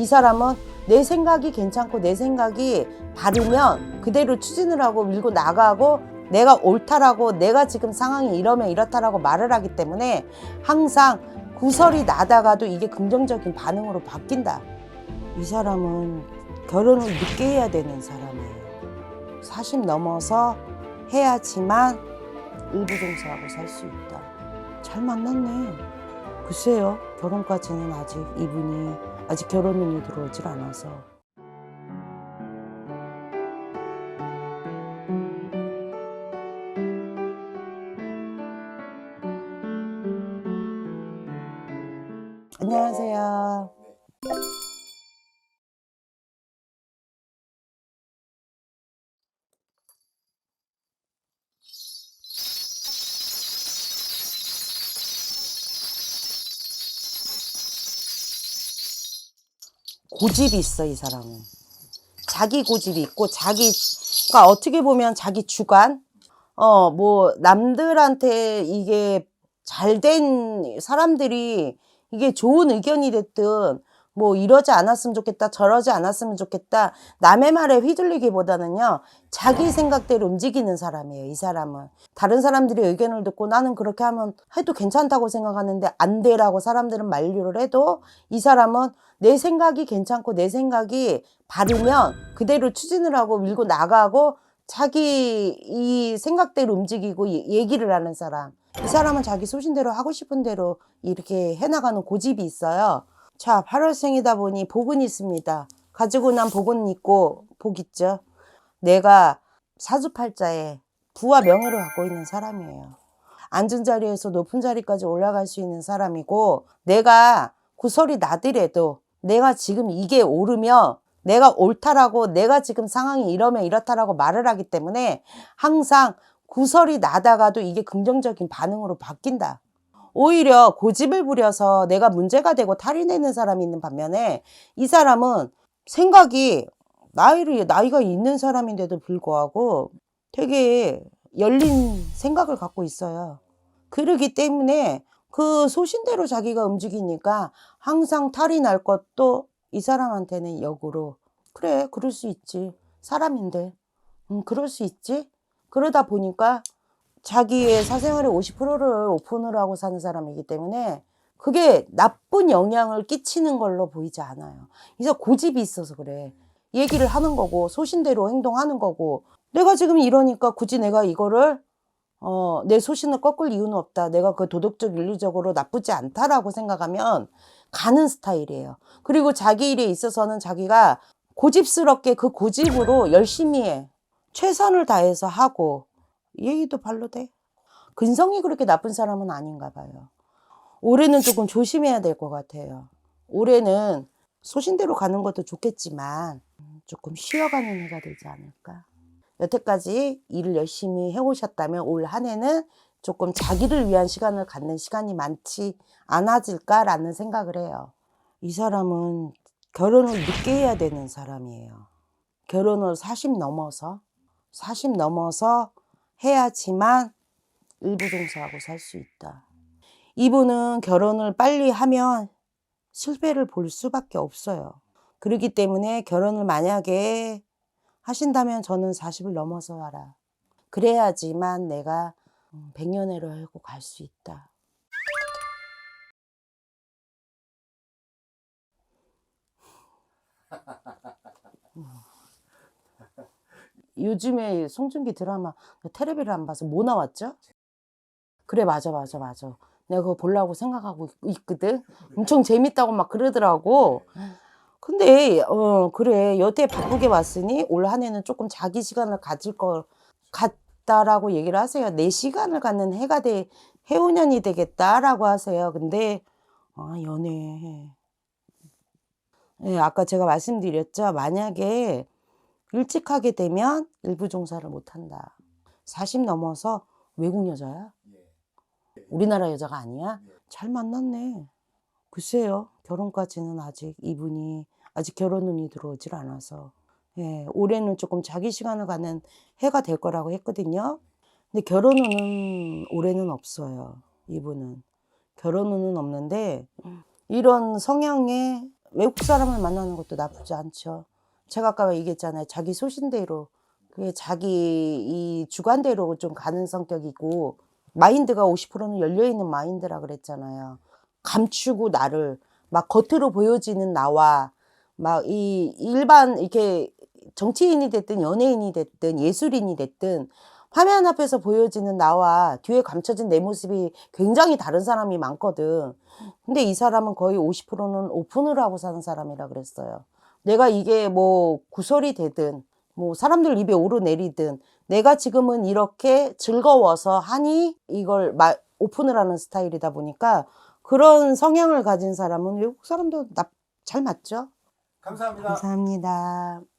이 사람은 내 생각이 괜찮고 내 생각이 바르면 그대로 추진을 하고 밀고 나가고 내가 옳다라고 내가 지금 상황이 이러면 이렇다라고 말을 하기 때문에 항상 구설이 나다가도 이게 긍정적인 반응으로 바뀐다. 이 사람은 결혼을 늦게 해야 되는 사람이에요. 40 넘어서 해야지만 일부종사하고 살 수 있다. 잘 만났네. 글쎄요, 결혼까지는 아직 이분이 아직 결혼 운이 들어오질 않아서. 고집이 있어, 이 사람은. 자기 고집이 있고, 자기, 그러니까 어떻게 보면 자기 주관? 어, 뭐, 남들한테 이게 잘 된 사람들이 이게 좋은 의견이 됐든, 뭐, 이러지 않았으면 좋겠다, 저러지 않았으면 좋겠다, 남의 말에 휘둘리기보다는요, 자기 생각대로 움직이는 사람이에요, 이 사람은. 다른 사람들의 의견을 듣고 나는 그렇게 하면 해도 괜찮다고 생각하는데 안 돼라고 사람들은 만류를 해도 이 사람은 내 생각이 괜찮고 내 생각이 바르면 그대로 추진을 하고 밀고 나가고 자기 이 생각대로 움직이고 예- 얘기를 하는 사람. 이 사람은 자기 소신대로 하고 싶은 대로 이렇게 해나가는 고집이 있어요. 자, 8월생이다 보니 복은 있습니다. 가지고 난 복은 있고 복 있죠. 내가 사주팔자에 부와 명예를 갖고 있는 사람이에요. 앉은 자리에서 높은 자리까지 올라갈 수 있는 사람이고 내가 구설이 나더라도 내가 지금 이게 옳으며 내가 옳다라고 내가 지금 상황이 이러면 이렇다라고 말을 하기 때문에 항상 구설이 나다가도 이게 긍정적인 반응으로 바뀐다. 오히려 고집을 부려서 내가 문제가 되고 탈이 내는 사람이 있는 반면에 이 사람은 생각이 나이를 나이가 있는 사람인데도 불구하고 되게 열린 생각을 갖고 있어요. 그러기 때문에 그 소신대로 자기가 움직이니까 항상 탈이 날 것도 이 사람한테는 역으로 그래 그럴 수 있지. 사람인데. 음 그럴 수 있지? 그러다 보니까 자기의 사생활의 50%를 오픈을 하고 사는 사람이기 때문에 그게 나쁜 영향을 끼치는 걸로 보이지 않아요. 그래서 고집이 있어서 그래. 얘기를 하는 거고 소신대로 행동하는 거고 내가 지금 이러니까 굳이 내가 이거를 어, 내 소신을 꺾을 이유는 없다. 내가 그 도덕적 윤리적으로 나쁘지 않다라고 생각하면 가는 스타일이에요. 그리고 자기 일에 있어서는 자기가 고집스럽게 그 고집으로 열심히 해. 최선을 다해서 하고 이 얘기도 발로 돼. 근성이 그렇게 나쁜 사람은 아닌가 봐요. 올해는 조금 조심해야 될 것 같아요. 올해는 소신대로 가는 것도 좋겠지만 조금 쉬어가는 해가 되지 않을까. 여태까지 일을 열심히 해오셨다면 올 한 해는 조금 자기를 위한 시간을 갖는 시간이 많지 않아질까라는 생각을 해요. 이 사람은 결혼을 늦게 해야 되는 사람이에요. 결혼을 40 넘어서, 40 넘어서 해야지만 일부종사하고 살 수 있다. 이분은 결혼을 빨리 하면 실패를 볼 수밖에 없어요. 그렇기 때문에 결혼을 만약에 하신다면 저는 40을 넘어서 하라. 그래야지만 내가 100년회로 하고 갈 수 있다. 요즘에 송중기 드라마 테레비를 안 봐서 뭐 나왔죠? 그래 맞아 맞아 맞아. 내가 그거 보려고 생각하고 있- 있거든. 엄청 재밌다고 막 그러더라고. 근데 어 그래 여태 바쁘게 왔으니 올 한 해는 조금 자기 시간을 가질 것 같다라고 얘기를 하세요. 내 시간을 갖는 해가 돼 해운년이 되겠다라고 하세요. 근데 아 연애 예, 아까 제가 말씀드렸죠. 만약에 일찍 하게 되면 일부 종사를 못 한다. 40 넘어서 외국 여자야? 우리나라 여자가 아니야? 잘 만났네. 글쎄요. 결혼까지는 아직 이분이 아직 결혼 운이 들어오질 않아서 예, 올해는 조금 자기 시간을 갖는 해가 될 거라고 했거든요. 근데 결혼 운은 올해는 없어요. 이분은 결혼 운은 없는데 이런 성향의 외국 사람을 만나는 것도 나쁘지 않죠. 제가 아까 얘기했잖아요. 자기 소신대로 그게 자기 이 주관대로 좀 가는 성격이고 마인드가 50%는 열려 있는 마인드라 그랬잖아요. 감추고 나를 막 겉으로 보여지는 나와 막 이 일반 이렇게 정치인이 됐든 연예인이 됐든 예술인이 됐든 화면 앞에서 보여지는 나와 뒤에 감춰진 내 모습이 굉장히 다른 사람이 많거든. 근데 이 사람은 거의 50%는 오픈을 하고 사는 사람이라 그랬어요. 내가 이게 뭐 구설이 되든 뭐 사람들 입에 오르내리든 내가 지금은 이렇게 즐거워서 하니 이걸 마, 오픈을 하는 스타일이다 보니까 그런 성향을 가진 사람은 외국 사람도 나, 잘 맞죠? 감사합니다. 감사합니다.